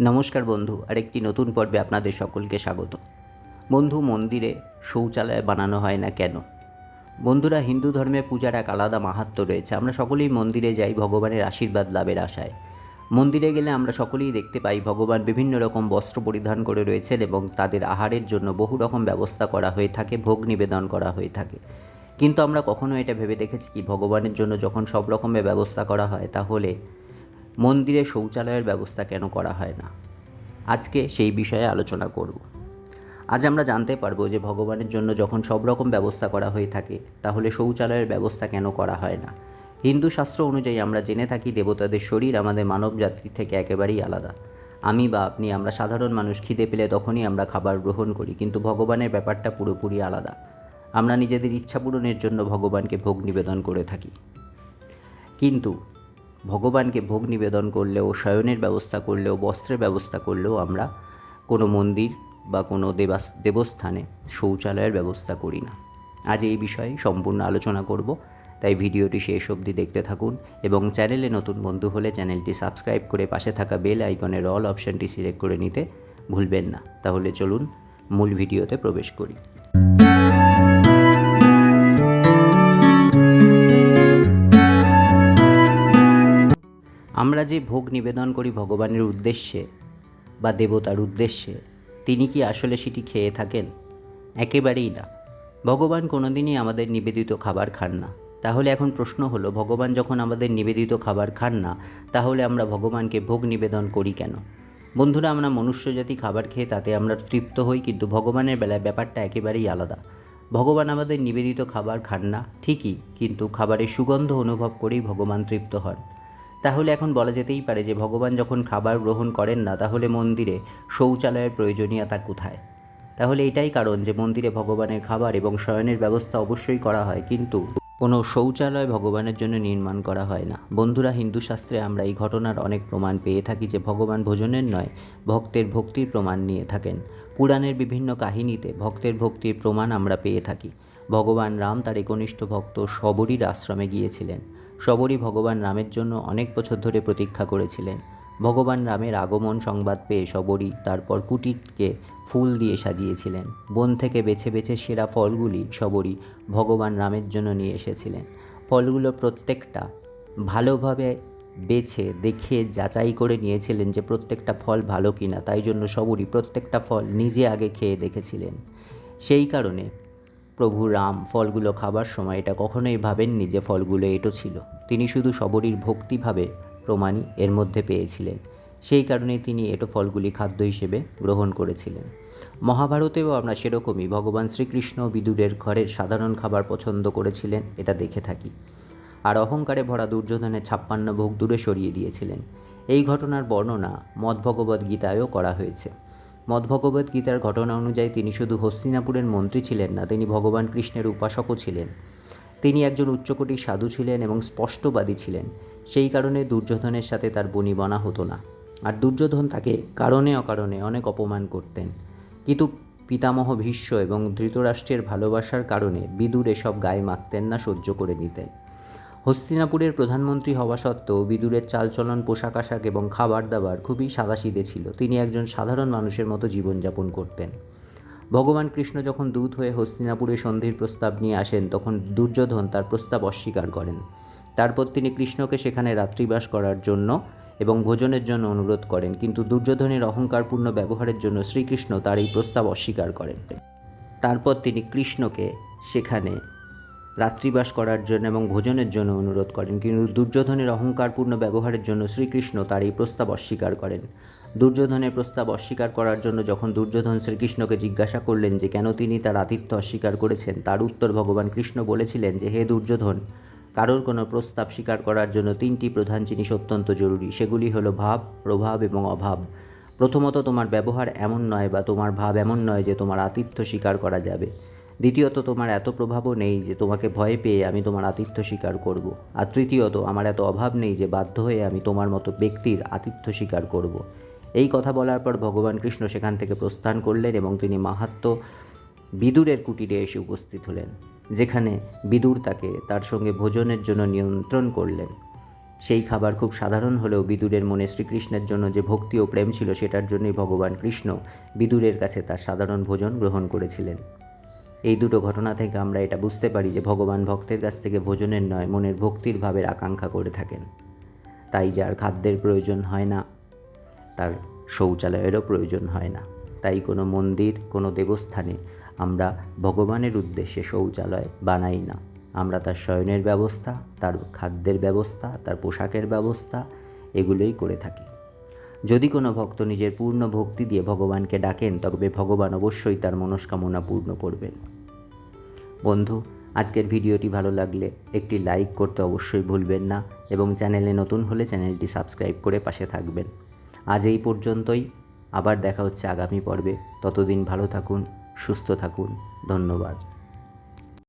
নমস্কার বন্ধু, আরেকটি নতুন পর্বে আপনাদের সকলকে স্বাগত। বন্ধু, মন্দিরে শৌচালয় বানানো হয় না কেন? বন্ধুরা, হিন্দু ধর্মে পূজার এক আলাদা মাহাত্ম্য রয়েছে। আমরা সকলেই মন্দিরে যাই ভগবানের আশীর্বাদ লাভের আশায়। মন্দিরে গেলে আমরা সকলেই দেখতে পাই ভগবান বিভিন্ন রকম বস্ত্র পরিধান করে রয়েছেন এবং তাদের আহারের জন্য বহু রকম ব্যবস্থা করা হয়ে থাকে, ভোগ নিবেদন করা হয়ে থাকে। কিন্তু আমরা কখনো এটা ভেবে দেখেছি কি, ভগবানের জন্য যখন সব রকমের ব্যবস্থা করা হয় তাহলে মন্দিরে শৌচালয়ের ব্যবস্থা কেন করা হয় না? আজকে সেই বিষয়ে আলোচনা করব। আজ আমরা জানতে পারব যে ভগবানের জন্য যখন সব রকম ব্যবস্থা করা হয়ে থাকে, তাহলে শৌচালয়ের ব্যবস্থা কেন করা হয় না? হিন্দু শাস্ত্র অনুযায়ী আমরা জেনে থাকি দেবতাদের শরীর আমাদের মানব জাতির থেকে একেবারেই আলাদা। আমি বা আপনি আমরা সাধারণ মানুষ খিদে পেলে তখনই আমরা খাবার গ্রহণ করি, কিন্তু ভগবানের ব্যাপারটা পুরোপুরি আলাদা। আমরা নিজেদের ইচ্ছা পূরণের জন্য ভগবানকে ভোগ নিবেদন করে থাকি। কিন্তু ভগবানকে ভোগ নিবেদন করলেও, শয়নের ব্যবস্থা করলেও, বস্ত্রের ব্যবস্থা করলেও আমরা কোনো মন্দির বা কোনো দেবাস, দেবস্থানে শৌচালয়ের ব্যবস্থা করি না। আজ এই বিষয়ে সম্পূর্ণ আলোচনা করব। তাই ভিডিওটি শেষ অবধি দেখতে থাকুন এবং চ্যানেলে নতুন বন্ধু হলে চ্যানেলটি সাবস্ক্রাইব করে পাশে থাকা বেল আইকনের অল অপশানটি সিলেক্ট করে নিতে ভুলবেন না। তাহলে চলুন মূল ভিডিওতে প্রবেশ করি। আমরা যে ভোগ নিবেদন করি ভগবানের উদ্দেশ্যে বা দেবতার উদ্দেশ্যে, তিনি কি আসলে সেটি খেয়ে থাকেন? একেবারেই না। ভগবান কোনোদিনই আমাদের নিবেদিত খাবার খান না। তাহলে এখন প্রশ্ন হলো, ভগবান যখন আমাদের নিবেদিত খাবার খান না, তাহলে আমরা ভগবানকে ভোগ নিবেদন করি কেন? বন্ধুরা, আমরা মনুষ্যজাতি খাবার খেয়ে তাতে আমরা তৃপ্ত হই, কিন্তু ভগবানের বেলায় ব্যাপারটা একেবারেই আলাদা। ভগবান আমাদের নিবেদিত খাবার খান না, ঠিকই, কিন্তু খাবারের সুগন্ধ অনুভব করেই ভগবান তৃপ্ত হন। তাহলে এখন বলা যেতেই পারে যে ভগবান যখন খাবার গ্রহণ করেন না, তাহলে মন্দিরে শৌচালয়ের প্রয়োজনীয়তা কোথায়? তাহলে এটাই কারণ যে মন্দিরে ভগবানের খাবার এবং শয়নের ব্যবস্থা অবশ্যই করা হয়, কিন্তু কোনো শৌচালয় ভগবানের জন্য নির্মাণ করা হয় না। বন্ধুরা, হিন্দু শাস্ত্রে আমরা এই ঘটনার অনেক প্রমাণ পেয়ে থাকি যে ভগবান ভোজনের নয়, ভক্তের ভক্তির প্রমাণ নিয়ে থাকেন। পুরাণের বিভিন্ন কাহিনীতে ভক্তের ভক্তির প্রমাণ আমরা পেয়ে থাকি। ভগবান রাম তার একনিষ্ঠ ভক্ত শবরীর আশ্রমে গিয়েছিলেন। শবরী ভগবান রামের জন্য অনেক বছর ধরে প্রতীক্ষা করেছিলেন। ভগবান রামের আগমন সংবাদ পেয়ে শবরী তারপর কুটিরকে ফুল দিয়ে সাজিয়েছিলেন। বন থেকে বেছে বেছে সেরা ফলগুলি শবরী ভগবান রামের জন্য নিয়ে এসেছিলেন। ফলগুলো প্রত্যেকটা ভালোভাবে বেছে, দেখে, যাচাই করে নিয়েছিলেন যে প্রত্যেকটা ফল ভালো কিনা। তাই জন্য শবরী প্রত্যেকটা ফল নিজে আগে খেয়ে দেখেছিলেন। সেই কারণে প্রভু রাম ফলগুলো খাবার সময় এটা কখনোই ভাবেননি যে ফলগুলো এটো ছিল। তিনি শুধু সবরীর ভক্তিভাবে প্রমাণই এর মধ্যে পেয়েছিলেন। সেই কারণে তিনি এটো ফলগুলি খাদ্য হিসেবে গ্রহণ করেছিলেন। মহাভারতেও আমরা সেরকমই ভগবান শ্রীকৃষ্ণ বিদুরের ঘরের সাধারণ খাবার পছন্দ করেছিলেন, এটা দেখে থাকি। আর অহংকারে ভরা দুর্যোধনের ছাপ্পান্ন ভোগ দূরে সরিয়ে দিয়েছিলেন। এই ঘটনার বর্ণনা মদ্ভগবদ্ গীতায়ও করা হয়েছে। মদ্ভগবত গীতার ঘটনা অনুযায়ী তিনি শুধু হস্তিনাপুরের মন্ত্রী ছিলেন না, তিনি ভগবান কৃষ্ণের উপাসকও ছিলেন। তিনি একজন উচ্চকোটির সাধু ছিলেন এবং স্পষ্টবাদী ছিলেন। সেই কারণে দুর্যোধনের সাথে তার বনিবনা হতো না। আর দুর্যোধন তাকে কারণে অকারণে অনেক অপমান করতেন। কিন্তু পিতামহ ভীষ্ম এবং ধৃতরাষ্ট্রের ভালোবাসার কারণে বিদুর এসব গায়ে মাখতেন না, সহ্য করে নিতেন। হস্তিনাপুরের প্রধানমন্ত্রী হওয়া সত্ত্বেও বিদুরের চালচলন, পোশাক আশাক এবং খাবার দাবার খুবই সাদাসিদে ছিল। তিনি একজন সাধারণ মানুষের মতো জীবনযাপন করতেন। ভগবান কৃষ্ণ যখন দূত হয়ে হস্তিনাপুরে সন্ধির প্রস্তাব নিয়ে আসেন, তখন দুর্যোধন তার প্রস্তাব অস্বীকার করেন। তারপর তিনি কৃষ্ণকে সেখানে রাত্রিবাস করার জন্য এবং ভোজনের জন্য অনুরোধ করেন, কিন্তু দুর্যোধনের অহংকারপূর্ণ ব্যবহারের জন্য শ্রীকৃষ্ণ তার এই প্রস্তাব অস্বীকার করেন। তারপর তিনি কৃষ্ণকে সেখানে রাত্রিবাস করার জন্য এবং ভোজনের জন্য অনুরোধ করেন। কিন্তু দুর্যোধনের অহংকারপূর্ণ ব্যবহারের জন্য শ্রীকৃষ্ণ তার এই প্রস্তাব অস্বীকার করেন। দুর্যোধনের প্রস্তাব অস্বীকার করার জন্য যখন দুর্যোধন শ্রীকৃষ্ণকে জিজ্ঞাসা করলেন যে কেন তিনি তার আতিথ্য অস্বীকার করেছেন, তার উত্তর ভগবান কৃষ্ণ বলেছিলেন যে, হে দুর্যোধন, কারোর কোনো প্রস্তাব স্বীকার করার জন্য তিনটি প্রধান জিনিস অত্যন্ত জরুরি। সেগুলি হলো ভাব, প্রভাব এবং অভাব। প্রথমত, তোমার ব্যবহার এমন নয় বা তোমার ভাব এমন নয় যে তোমার আতিথ্য স্বীকার করা যাবে। দ্বিতীয়ত, তোমার এত প্রভাবও নেই যে তোমাকে ভয় পেয়ে আমি তোমার আতিথ্য স্বীকার করব। আর তৃতীয়ত, আমার এত অভাব নেই যে বাধ্য হয়ে আমি তোমার মতো ব্যক্তির আতিথ্য স্বীকার করব। এই কথা বলার পর ভগবান কৃষ্ণ সেখান থেকে প্রস্থান করলেন এবং তিনি মাহাত্ম বিদুরের কুটিরে এসে উপস্থিত হলেন, যেখানে বিদুর তাকে তার সঙ্গে ভোজনের জন্য নিয়ন্ত্রণ করলেন সেই খাবার খুব সাধারণ হলেও বিদুরের মনে শ্রীকৃষ্ণের জন্য যে ভক্তি ও প্রেম ছিল, সেটার জন্যই ভগবান কৃষ্ণ বিদুরের কাছে তার সাধারণ ভোজন গ্রহণ করেছিলেন এই দুটো ঘটনা থেকে আমরা এটা বুঝতে পারি যে ভগবান ভক্তের কাছ থেকে ভোজনের নয়, মনের ভক্তির ভাবের আকাঙ্ক্ষা করে থাকেন। তাই যার খাদ্যের প্রয়োজন হয় না, তার শৌচালয়েরও প্রয়োজন হয় না। তাই কোনো মন্দির, কোনো দেবস্থানে আমরা ভগবানের উদ্দেশ্যে শৌচালয় বানাই না। আমরা তার শয়নের ব্যবস্থা, তার খাদ্যের ব্যবস্থা, তার পোশাকের ব্যবস্থা, এগুলোই করে থাকি। যদি কোনো ভক্ত নিজের পূর্ণ ভক্তি দিয়ে ভগবানকে ডাকেন, তবে ভগবান অবশ্যই তার মনস্কামনা পূর্ণ করবেন। বন্ধু, আজকের ভিডিওটি ভালো লাগলে একটি লাইক করতে অবশ্যই ভুলবেন না এবং চ্যানেলে নতুন হলে চ্যানেলটি সাবস্ক্রাইব করে পাশে থাকবেন। আজ এই পর্যন্তই। আবার দেখা হচ্ছে আগামী পর্বে। ততদিন ভালো থাকুন, সুস্থ থাকুন। ধন্যবাদ।